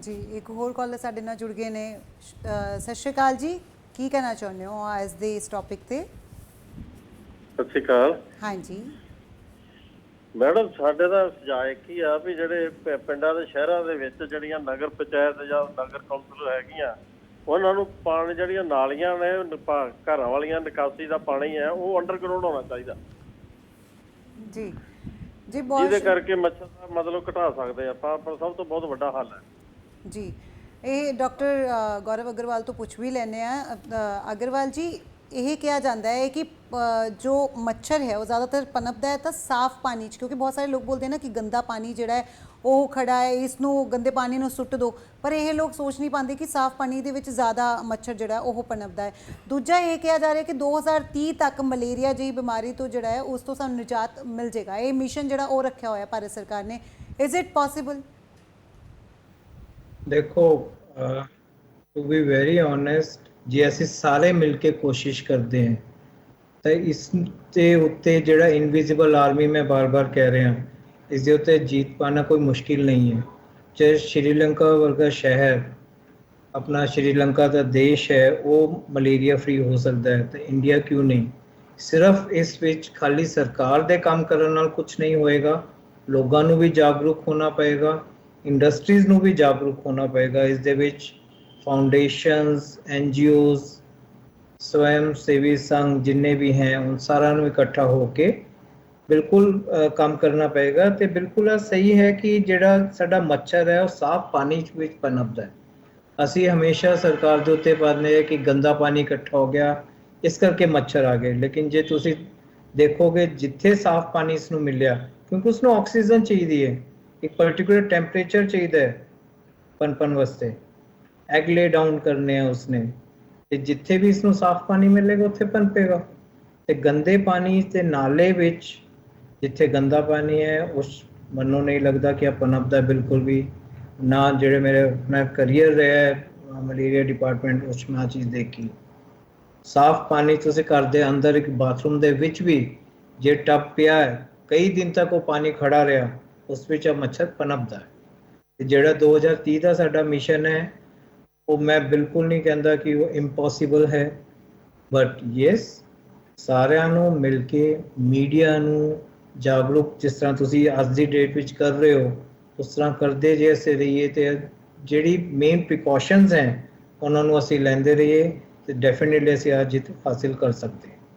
ਜੀ ਇੱਕ ਹੋਰ ਕਾਲਰ ਸਾਡੇ ਨਾਲ ਜੁੜ ਗਏ ਨੇ। ਅ, ਸਤਿ ਸ਼੍ਰੀ ਅਕਾਲ ਜੀ। ਕੀ ਕਹਿਣਾ ਚਾਹੁੰਦੇ ਹੋ ਅੱਜ ਦੇ ਇਸ ਟੌਪਿਕ ਤੇ? ਸਤਿ ਸ਼੍ਰੀ ਅਕਾਲ। ਹਾਂਜੀ। ਮੈਡਮ ਸਾਡੇ ਦਾ ਸੁਝਾਅ ਹੀ ਆ ਵੀ ਜਿਹੜੇ ਪ- ਪਿੰਡਾਂ ਦੇ ਸ਼ਹਿਰਾਂ ਦੇ ਵਿੱਚ ਜਿਹੜੀਆਂ ਨਗਰ ਪੰਚਾਇਤ ਜਾਂ ਨਗਰ ਕੌਂਸਲ ਹੈਗੀਆਂ ਉਹਨਾਂ ਨੂੰ ਪਾਣੀ ਜਿਹੜੀਆਂ ਨਾਲੀਆਂ ਨੇ ਘਰਾਂ ਵਾਲੀਆਂ ਨਿਕਾਸੀ ਦਾ ਪਾਣੀ ਹੈ ਉਹ ਅੰਡਰਗਰਾਉਂਡ ਹੋਣਾ ਚਾਹੀਦਾ। ਜੀ। ਜੀ ਬਹੁਤ ਜਿਹਦੇ ਕਰਕੇ ਮੱਛਰ ਦਾ ਮਤਲਬ ਘਟਾ ਸਕਦੇ ਆਪਾਂ ਪਰ ਸਭ ਤੋਂ ਬਹੁਤ ਵੱਡਾ ਹੱਲ ਹੈ। ਜੀ। ਇਹ ਡਾਕਟਰ ਗੌਰਵ ਅਗਰਵਾਲ ਤੋਂ ਪੁੱਛ ਵੀ ਲੈਨੇ ਆ। ਅਗਰਵਾਲ ਜੀ, ਇਹ ਕਿਹਾ ਜਾਂਦਾ ਹੈ ਕਿ ਜੋ ਮੱਛਰ ਹੈ, ਉਹ ਜ਼ਿਆਦਾਤਰ ਪਨਪਦਾ ਹੈ ਤਾਂ ਸਾਫ਼ ਪਾਣੀ 'ਚ, ਕਿਉਂਕਿ ਬਹੁਤ ਸਾਰੇ ਲੋਕ ਬੋਲਦੇ ਨੇ ਕਿ ਗੰਦਾ ਪਾਣੀ ਜਿਹੜਾ ਹੈ, ਉਹ ਖੜਾ ਹੈ ਇਸ ਨੂੰ ਗੰਦੇ ਪਾਣੀ ਨੂੰ ਸੁੱਟ ਦਿਓ। ਪਰ ਇਹ ਲੋਕ ਸੋਚ ਨਹੀਂ ਪਾਉਂਦੇ ਕਿ ਸਾਫ਼ ਪਾਣੀ ਦੇ ਵਿੱਚ ਜ਼ਿਆਦਾ ਮੱਛਰ ਜਿਹੜਾ, ਉਹ ਪਨਪਦਾ ਹੈ। ਦੂਜਾ ਇਹ ਕਿਹਾ ਜਾ ਰਿਹਾ ਕਿ 2030 ਤੱਕ ਮਲੇਰੀਆ ਜਿਹੀ ਬਿਮਾਰੀ ਤੋਂ ਜਿਹੜਾ ਹੈ, ਉਸ ਤੋਂ ਸਾਨੂੰ ਨਿਜਾਤ ਮਿਲ ਜਾਏਗਾ। ਇਹ ਮਿਸ਼ਨ ਜਿਹੜਾ ਉਹ ਰੱਖਿਆ ਹੋਇਆ ਭਾਰਤ ਸਰਕਾਰ ਨੇ। ਇਜ਼ ਇਟ ਪੋਸੀਬਲ ਦੇਖੋ ਟੂ ਬੀ ਵੈਰੀ ਓਨੈਸਟ ਜੇ ਅਸੀਂ ਸਾਰੇ ਮਿਲ ਕੇ ਕੋਸ਼ਿਸ਼ ਕਰਦੇ ਹਾਂ, ਤਾਂ ਇਸ ਦੇ ਉੱਤੇ ਜਿਹੜਾ ਇਨਵਿਜ਼ੀਬਲ ਆਰਮੀ ਮੈਂ ਬਾਰ-ਬਾਰ ਕਹਿ ਰਿਹਾ ਇਸ ਦੇ ਉੱਤੇ ਜੀਤ ਪਾਣਾ ਕੋਈ ਮੁਸ਼ਕਿਲ ਨਹੀਂ ਹੈ। ਜੇ ਸ਼੍ਰੀਲੰਕਾ ਵਰਗਾ ਸ਼ਹਿਰ, ਆਪਣਾ ਸ਼੍ਰੀਲੰਕਾ ਦਾ ਦੇਸ਼ ਹੈ, ਉਹ ਮਲੇਰੀਆ ਫ੍ਰੀ ਹੋ ਸਕਦਾ ਹੈ, ਤਾਂ ਇੰਡੀਆ ਕਿਉਂ ਨਹੀਂ? ਸਿਰਫ ਇਸ ਵਿੱਚ ਖਾਲੀ ਸਰਕਾਰ ਦੇ ਕੰਮ ਕਰਨ ਨਾਲ ਕੁਝ ਨਹੀਂ ਹੋਏਗਾ, ਲੋਕਾਂ ਨੂੰ ਵੀ ਜਾਗਰੂਕ ਹੋਣਾ ਪਏਗਾ ਇੰਡਸਟਰੀਜ਼ ਨੂੰ ਵੀ ਜਾਗਰੂਕ ਹੋਣਾ ਪਏਗਾ, ਇਸ ਦੇ ਵਿੱਚ ਫਾਊਂਡੇਸ਼ਨਸ ਐਨਜੀਓਜ਼ ਸਵੈਮ ਸੇਵੀ ਸੰਘ ਜਿੰਨੇ ਵੀ ਹੈ ਉਨ ਸਾਰਿਆਂ ਨੂੰ ਇਕੱਠਾ ਹੋ ਕੇ ਬਿਲਕੁਲ ਕੰਮ ਕਰਨਾ ਪਏਗਾ ਤੇ ਬਿਲਕੁਲ ਇਹ ਸਹੀ ਹੈ ਕਿ ਜਿਹੜਾ ਸਾਡਾ ਮੱਛਰ ਹੈ, ਉਹ ਸਾਫ਼ ਪਾਣੀ ਵਿੱਚ ਪਨਪਦਾ ਹੈ। ਅਸੀਂ ਹਮੇਸ਼ਾ ਸਰਕਾਰ ਦੇ ਉੱਤੇ ਪਾਉਂਦੇ ਹਾਂ ਕਿ ਗੰਦਾ ਪਾਣੀ ਇਕੱਠਾ ਹੋ ਗਿਆ, ਇਸ ਕਰਕੇ ਮੱਛਰ ਆ ਗਏ। ਲੇਕਿਨ ਜੇ ਤੁਸੀਂ ਦੇਖੋਗੇ ਜਿੱਥੇ ਸਾਫ਼ ਪਾਣੀ ਇਸ ਨੂੰ ਮਿਲਿਆ, ਕਿਉਂਕਿ ਉਸ ਨੂੰ ਆਕਸੀਜਨ ਚਾਹੀਦੀ ਹੈ ਇੱਕ ਪਾਰਟਿਕੂਲਰ ਟੈਂਪਰੇਚਰ ਚਾਹੀਦਾ ਹੈ ਪਨਪਨ ਵਾਸਤੇ ਐਗ ਲੇ ਡਾਊਨ ਕਰਨੇ ਆ ਉਸਨੇ ਤੇ ਜਿੱਥੇ ਵੀ ਇਸ ਨੂੰ ਸਾਫ਼ ਪਾਣੀ ਮਿਲੇਗਾ ਉੱਥੇ ਪਨਪੇਗਾ ਤੇ ਗੰਦੇ ਪਾਣੀ ਤੇ ਨਾਲੇ ਵਿੱਚ ਜਿੱਥੇ ਗੰਦਾ ਪਾਣੀ ਹੈ ਉਸ ਮੈਨੂੰ ਨਹੀਂ ਲੱਗਦਾ ਕਿ ਆ ਪਨਪਦਾ ਬਿਲਕੁਲ ਵੀ ਨਾ ਜਿਹੜੇ ਮੇਰੇ ਆਪਣਾ ਕਰੀਅਰ ਰਿਹਾ ਹੈ ਮਲੇਰੀਆ ਡਿਪਾਰਟਮੈਂਟ ਉਸ ਮੈਂ ਆਹ ਚੀਜ਼ ਦੇਖੀ ਸਾਫ਼ ਪਾਣੀ ਤੁਸੀਂ ਘਰ ਦੇ ਅੰਦਰ ਇੱਕ ਬਾਥਰੂਮ ਦੇ ਵਿੱਚ ਵੀ ਜੇ ਟੱਪ ਪਿਆ ਹੈ ਕਈ ਦਿਨ ਤੱਕ ਉਹ ਪਾਣੀ ਖੜਾ ਰਿਹਾ ਉਸ ਵਿੱਚ ਆ ਮੱਛਰ ਪਨਪਦਾ ਹੈ। ਤੇ ਜਿਹੜਾ 2030 ਦਾ ਸਾਡਾ ਮਿਸ਼ਨ ਹੈ, ਉਹ ਮੈਂ ਬਿਲਕੁਲ ਨਹੀਂ ਕਹਿੰਦਾ ਕਿ ਉਹ ਇੰਪੋਸੀਬਲ ਹੈ। ਬਟ ਯੈਸ ਸਾਰਿਆਂ ਨੂੰ ਮਿਲ ਕੇ ਮੀਡੀਆ ਨੂੰ ਜਾਗਰੂਕ ਜਿਸ ਤਰ੍ਹਾਂ ਤੁਸੀਂ ਅੱਜ ਦੀ ਡੇਟ ਵਿੱਚ ਕਰ ਰਹੇ ਹੋ, ਉਸ ਤਰ੍ਹਾਂ ਕਰਦੇ ਜੇ ਅਸੀਂ ਰਹੀਏ ਤੇ ਜਿਹੜੀ ਮੇਨ ਪ੍ਰੀਕਾਸ਼ਨਸ ਹੈ, ਉਹਨਾਂ ਨੂੰ ਅਸੀਂ ਲੈਂਦੇ ਰਹੀਏ ਤੇ ਡੈਫੀਨਿਟਲੀ ਅਸੀਂ ਅੱਜ ਜਿੱਤ ਹਾਸਿਲ ਕਰ ਸਕਦੇ